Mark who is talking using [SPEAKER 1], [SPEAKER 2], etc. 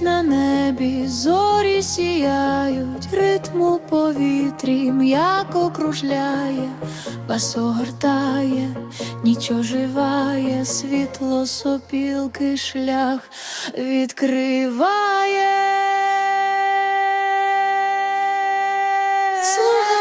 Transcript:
[SPEAKER 1] Десь на небі зорі сіяють, ритму повітрі м'яко кружляє, Бас огортає, нічо живає, світло сопілки шлях відкриває. Слухай